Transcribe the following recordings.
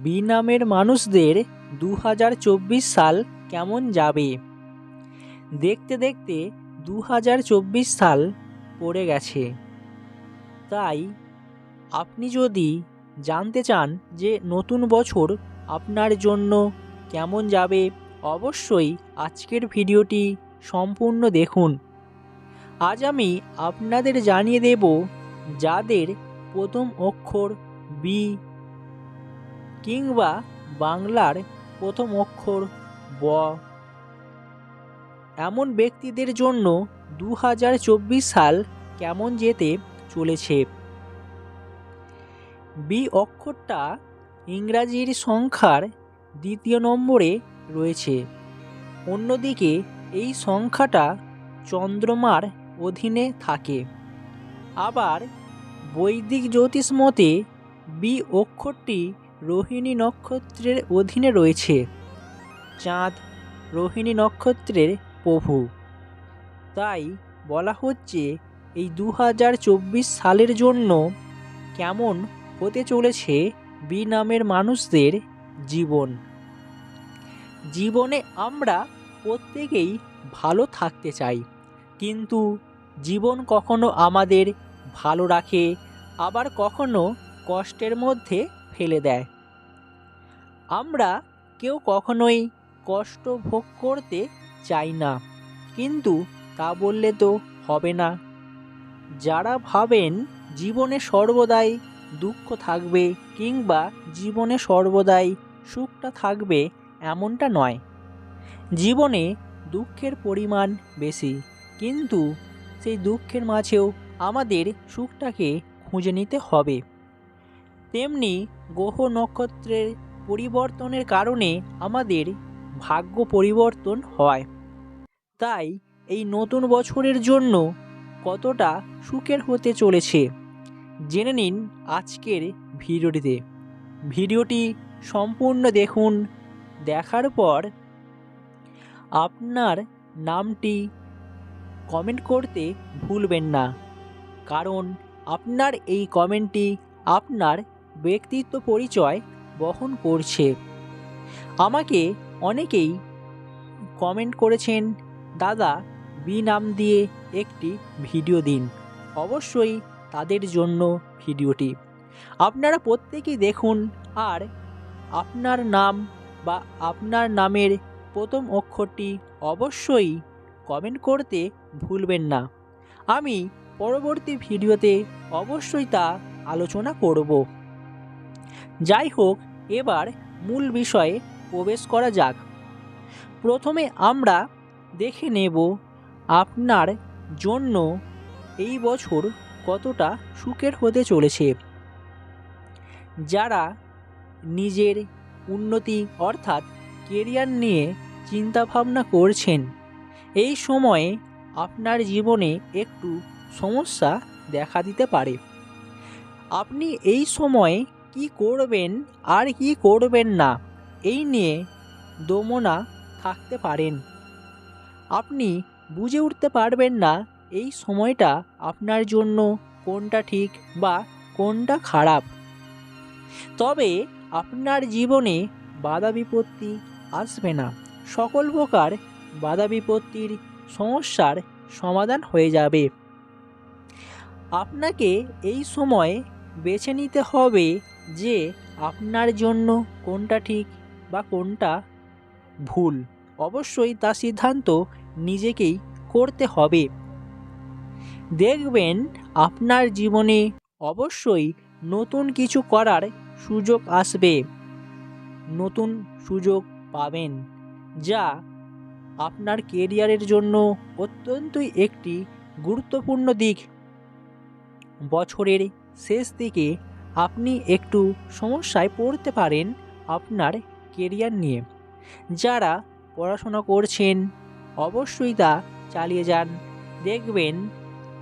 B নামের মানুষদের দু হাজার চব্বিশ সাল কেমন যাবে? দেখতে দেখতে দু হাজার চব্বিশ সাল পড়ে গেছে। তাই আপনি যদি জানতে চান যে নতুন বছর আপনার জন্য কেমন যাবে, অবশ্যই আজকের ভিডিওটি সম্পূর্ণ দেখুন। আজ আমি আপনাদের জানিয়ে দেব যাদের প্রথম অক্ষর বি কিংবা বাংলার প্রথম অক্ষর ব। এমন ব্যক্তিদের জন্য দু হাজার চব্বিশ সাল কেমন যেতে চলেছে? বি অক্ষরটা ইংরাজির সংখ্যার দ্বিতীয় নম্বরে রয়েছে। অন্যদিকে এই সংখ্যাটা চন্দ্রমার অধীনে থাকে। আবার বৈদিক জ্যোতিষ মতে বি অক্ষরটি রোহিণী নক্ষত্রের অধীনে রয়েছে। চাঁদ রোহিণী নক্ষত্রের প্রভু। তাই বলা হচ্ছে এই দু হাজার চব্বিশ সালের জন্য কেমন হতে চলেছে বি নামের মানুষদের জীবন। জীবনে আমরা প্রত্যেকেই ভালো থাকতে চাই, কিন্তু জীবন কখনো আমাদের ভালো রাখে, আবার কখনো কষ্টের মধ্যে ফেলে দেয়। আমরা কেউ কখনোই কষ্ট ভোগ করতে চাই না। কিন্তু তা বললে তো হবে না। যারা ভাবেন জীবনে সর্বদাই দুঃখ থাকবে কিংবা জীবনে সর্বদাই সুখটা থাকবে এমনটা নয়। জীবনে দুঃখের পরিমাণ বেশি, কিন্তু সেই দুঃখের মাঝেও আমাদের সুখটাকে খুঁজে নিতে হবে। তেমনি গ্রহ নক্ষত্রের পরিবর্তনের কারণে আমাদের ভাগ্য পরিবর্তন হয়। তাই এই নতুন বছরের জন্য কতটা সুখের হতে চলেছে, জেনে নিন আজকের ভিডিওটিতে। ভিডিওটি সম্পূর্ণ দেখুন, দেখার পর আপনার নামটি কমেন্ট করতে ভুলবেন না, কারণ আপনার এই কমেন্টটি আপনার ব্যক্তিত্ব পরিচয় বহন করছে। আমাকে অনেকেই কমেন্ট করেছেন, দাদা বি নাম দিয়ে একটি ভিডিও দিন। অবশ্যই তাদের জন্য ভিডিওটি আপনারা প্রত্যেকেই দেখুন, আর আপনার নাম বা আপনার নামের প্রথম অক্ষরটি অবশ্যই কমেন্ট করতে ভুলবেন না। আমি পরবর্তী ভিডিওতে অবশ্যই তা আলোচনা করব। যাই হোক এবার মূল বিষয়ে প্রবেশ করা যাক। প্রথমে আমরা দেখে নেব আপনার জন্য এই বছর কতটা সুখের হতে চলেছে। যারা নিজের উন্নতি অর্থাৎ কেরিয়ার নিয়ে চিন্তাভাবনা করছেন, এই সময়ে আপনার জীবনে একটু সমস্যা দেখা দিতে পারে। আপনি এই সময়ে কি করবেন আর কি করবেন না, এই নিয়ে দোমনা থাকতে পারেন। আপনি বুঝে উঠতে পারবেন না এই সময়টা আপনার জন্য কোনটা ঠিক বা কোনটা খারাপ। তবে আপনার জীবনে বাধা বিপত্তি আসবে না। সকল প্রকার বাধা বিপত্তির সমস্যার সমাধান হয়ে যাবে। আপনাকে এই সময় বেছে নিতে হবে যে আপনার জন্য কোনটা ঠিক বা কোনটা ভুল। অবশ্যই তা সিদ্ধান্ত নিজেকেই করতে হবে। দেখবেন আপনার জীবনে অবশ্যই নতুন কিছু করার সুযোগ আসবে। নতুন সুযোগ পাবেন, যা আপনার কেরিয়ারের জন্য অত্যন্তই একটি গুরুত্বপূর্ণ দিক। বছরের শেষ দিকে আপনি একটু সমস্যায় পড়তে পারেন আপনার কেরিয়ার নিয়ে। যারা পড়াশোনা করছেন, অবশ্যই তা চালিয়ে যান। দেখবেন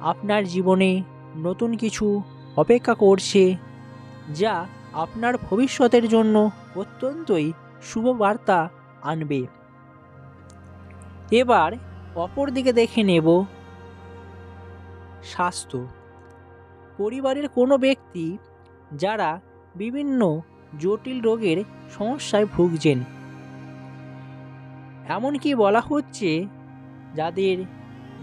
আপনার জীবনে নতুন কিছু অপেক্ষা করছে, যা আপনার ভবিষ্যতের জন্য অত্যন্তই শুভ বার্তা আনবে। এবার অপর দিকে দেখে নেব স্বাস্থ্য। পরিবারের কোনো ব্যক্তি যারা বিভিন্ন জটিল রোগের সমস্যায় ভুগছেন। এমনকি বলা হচ্ছে যাদের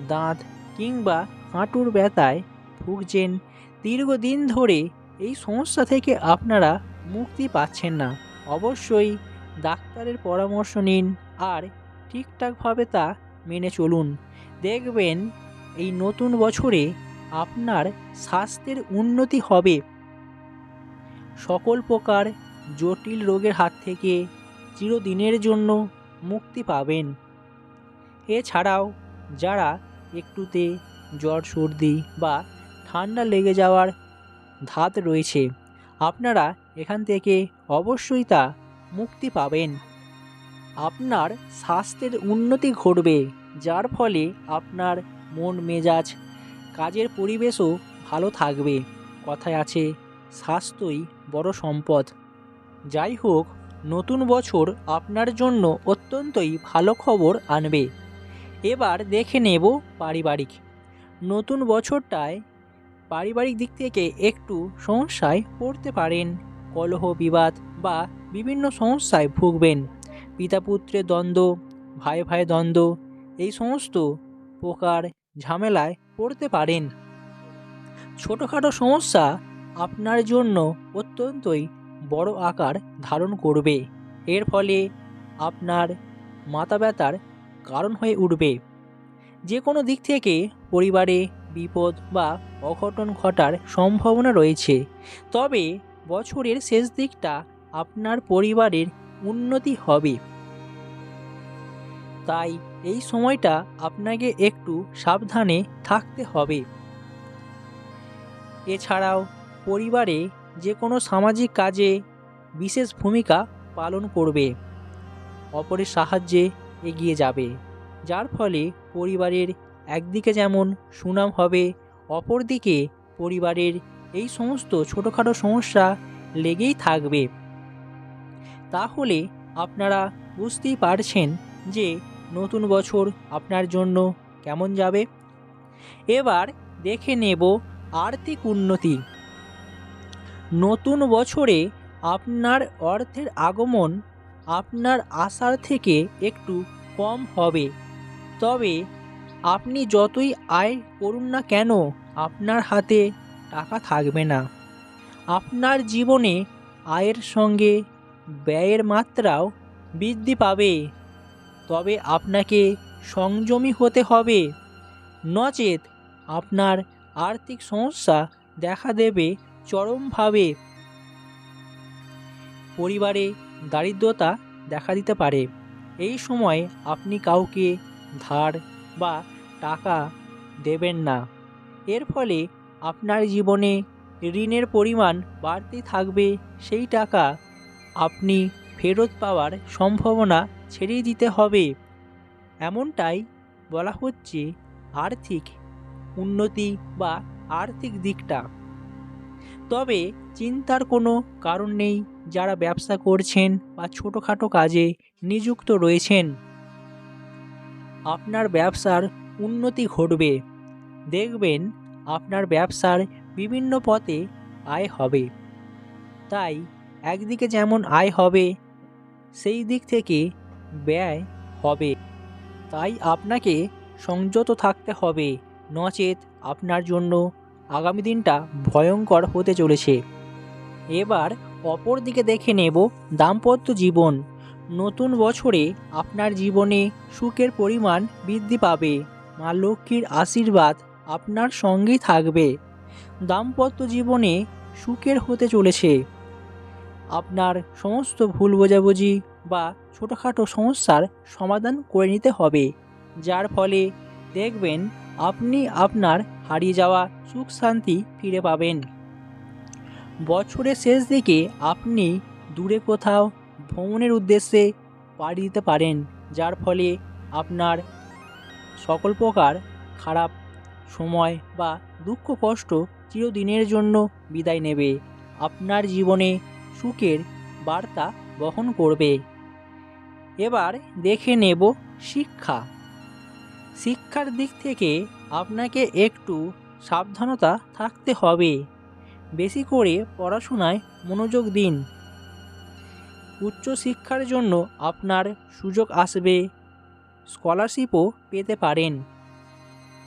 দাঁত কিংবা হাঁটুর ব্যথায় ভুগছেন, দীর্ঘদিন ধরে এই সমস্যা থেকে আপনারা মুক্তি পাচ্ছেন না। অবশ্যই ডাক্তারের পরামর্শ নিন আর ঠিকঠাকভাবে তা মেনে চলুন। দেখবেন এই নতুন বছরে আপনার স্বাস্থ্যের উন্নতি হবে। সকল প্রকার জটিল রোগের হাত থেকে চিরদিনের জন্য মুক্তি পাবেন। এছাড়াও যারা একটুতে জ্বর, সর্দি বা ঠান্ডা লেগে যাওয়ার ধাত রয়েছে, আপনারা এখান থেকে অবশ্যই তা মুক্তি পাবেন। আপনার স্বাস্থ্যের উন্নতি ঘটবে, যার ফলে আপনার মন মেজাজ কাজের পরিবেশও ভালো থাকবে। কথায় আছে স্বাস্থ্যই বড় সম্পদ। যাই হোক নতুন বছর আপনার জন্য অত্যন্তই ভালো খবর আনবে। এবার দেখে নেব পারিবারিক। নতুন বছরটায় পারিবারিক দিক থেকে একটু সমস্যায় পড়তে পারেন। কলহ, বিবাদ বা বিভিন্ন সমস্যায় ভুগবেন। পিতা পুত্রের দ্বন্দ্ব ভাই ভাই দ্বন্দ্ব, এই সমস্ত প্রকার ঝামেলায় পড়তে পারেন। ছোটোখাটো সমস্যা আপনার জন্য অত্যন্তই বড় আকার ধারণ করবে। এর ফলে আপনার মাথা ব্যথার কারণ হয়ে উঠবে। যে কোনো দিক থেকে পরিবারে বিপদ বা অঘটন ঘটার সম্ভাবনা রয়েছে। তবে বছরের শেষ দিকটা আপনার পরিবারের উন্নতি হবে। তাই এই সময়টা আপনাকে একটু সাবধানে থাকতে হবে। এছাড়াও পরিবারে যে কোনো সামাজিক কাজে বিশেষ ভূমিকা পালন করবে, অপরের সাহায্যে এগিয়ে যাবে। যার ফলে পরিবারের একদিকে যেমন সুনাম হবে, অপরদিকে পরিবারের এই সমস্ত ছোটোখাটো সমস্যা লেগেই থাকবে। তাহলে আপনারা বুঝতেই পারছেন যে নতুন বছর আপনার জন্য কেমন যাবে। এবার দেখে নেব আর্থিক উন্নতি। নতুন বছরে আপনার অর্থের আগমন আপনার আশার থেকে একটু কম হবে। তবে আপনি যতই আয় করুন না কেন, আপনার হাতে টাকা থাকবে না। আপনার জীবনে আয়ের সঙ্গে ব্যয়ের মাত্রাও বৃদ্ধি পাবে। তবে আপনাকে সংযমী হতে হবে। নচেত আপনার আর্থিক সমস্যা দেখা দেবে চরমভাবে পরিবারে দারিদ্রতা দেখা দিতে পারে। এই সময় আপনি কাউকে ধার বা টাকা দেবেন না। এর ফলে আপনার জীবনে ঋণের পরিমাণ বাড়তে থাকবে। সেই টাকা আপনি ফেরত পাওয়ার সম্ভাবনা ছেড়ে দিতে হবে। এমনটাই বলা হচ্ছে আর্থিক উন্নতি বা আর্থিক দিকটা। তবে চিন্তার কোনো কারণ নেই, যারা ব্যবসা করছেন বা ছোটোখাটো কাজে নিযুক্ত রয়েছেন। আপনার ব্যবসার উন্নতি ঘটবে। দেখবেন আপনার ব্যবসার বিভিন্ন পথে আয় হবে। তাই একদিকে যেমন আয় হবে, সেই দিক থেকে ব্যয় হবে। তাই আপনাকে সংযত থাকতে হবে, নচেত আপনার জন্য আগামী দিনটা ভয়ঙ্কর হতে চলেছে। এবার অপর দিকে দেখে নেব দাম্পত্য জীবন। নতুন বছরে আপনার জীবনে সুখের পরিমাণ বৃদ্ধি পাবে। মা লক্ষ্মীর আশীর্বাদ আপনার সঙ্গেই থাকবে। দাম্পত্য জীবনে সুখের হতে চলেছে। আপনার সমস্ত ভুল বোঝাবুঝি বা ছোটোখাটো সমস্যার সমাধান করে নিতে হবে। যার ফলে দেখবেন আপনি আপনার হারিয়ে যাওয়া সুখ শান্তি ফিরে পাবেন। বছরের শেষ দিকে আপনি দূরে কোথাও ভ্রমণের উদ্দেশ্যে পাড়ি দিতে পারেন, যার ফলে আপনার সকল প্রকার খারাপ সময় বা দুঃখ কষ্ট চিরদিনের জন্য বিদায় নেবে। আপনার জীবনে সুখের বার্তা বহন করবে। এবার দেখে নেব শিক্ষা। শিক্ষার দিক থেকে আপনাকে একটু সাবধানতা থাকতে হবে। বেশি করে পড়াশোনায় মনোযোগ দিন। উচ্চশিক্ষার জন্য আপনার সুযোগ আসবে। স্কলারশিপও পেতে পারেন।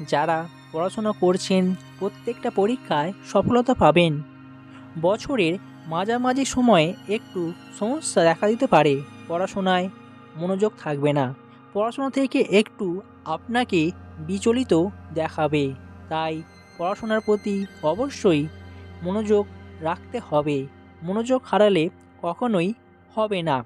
যারা পড়াশোনা করছেন, প্রত্যেকটা পরীক্ষায় সফলতা পাবেন। বছরের মাঝামাঝি সময়ে একটু সমস্যা দেখা দিতে পারে। পড়াশোনায় মনোযোগ থাকবে না। পড়াশোনা থেকে একটু আপনাকে বিচলিত দেখাবে। তাই পড়াশোনার প্রতি অবশ্যই মনোযোগ রাখতে হবে। মনোযোগ হারালে কখনোই হবে না।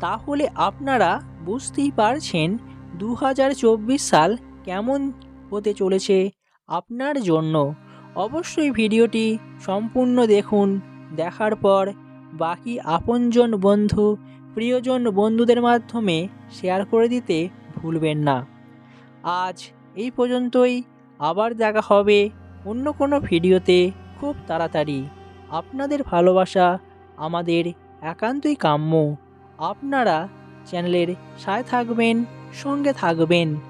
তাহলে আপনারা বুঝতেই পারছেন দু হাজার চব্বিশ সাল কেমন হতে চলেছে আপনার জন্য। অবশ্যই ভিডিওটি সম্পূর্ণ দেখুন। দেখার পর বাকি আপনজন বন্ধু, প্রিয়জন বন্ধুদের মাধ্যমে শেয়ার করে দিতে ভুলবেন না। আজ এই পর্যন্তই। আবার দেখা হবে অন্য কোনো ভিডিওতে খুব তাড়াতাড়ি। আপনাদের ভালোবাসা আমাদের একান্তই কাম্য। আপনারা চ্যানেলের সায় থাকবেন, সঙ্গে থাকবেন।